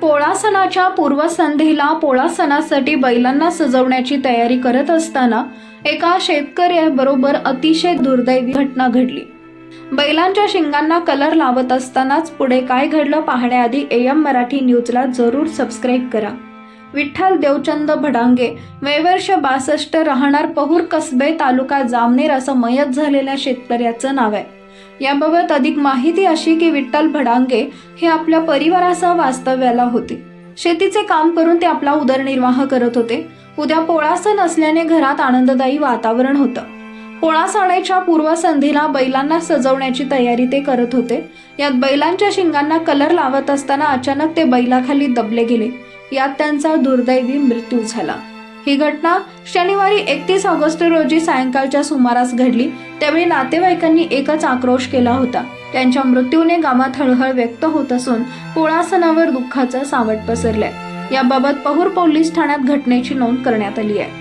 पोळा सणाच्या पूर्वसंध्येला पोळा सणासाठी बैलांना सजवण्याची तयारी करत असताना एका शेतकऱ्याबरोबर अतिशय दुर्दैवी घटना घडली. बैलांच्या शिंगांना कलर लावत असतानाच पुढे काय घडलं पाहण्याआधी एम मराठी न्यूजला जरूर सबस्क्राईब करा. विठ्ठल देवचंद भडांगे वेवर्ष बासष्ट राहणार पहूर कसबे तालुका जामनेर असं मयत झालेल्या शेतकऱ्याचं नाव आहे. याबाबत अधिक माहिती अशी की विठ्ठल भडांगे हे आपल्या परिवारासह वास्तव्याला होते. शेतीचे काम करून ते आपला उदरनिर्वाह करत होते. उद्या पोळा सण असल्याने घरात आनंददायी वातावरण होतं. पोळा पूर्वसंधीला पूर्वसंध्येला बैलांना सजवण्याची तयारी ते करत होते. यात बैलांच्या शिंगांना कलर लावत असताना अचानक ते बैलाखाली दबले गेले. यात त्यांचा दुर्दैवी मृत्यू झाला. ही घटना शनिवारी एकतीस ऑगस्ट रोजी सायंकाळच्या सुमारास घडली. त्यावेळी नातेवाईकांनी एकच आक्रोश केला होता. त्यांच्या मृत्यूने गावात हळहळ व्यक्त होत असून पोळासनावर दुःखाचं सावट पसरलंय. याबाबत पहूर पोलीस ठाण्यात घटनेची नोंद करण्यात आली आहे.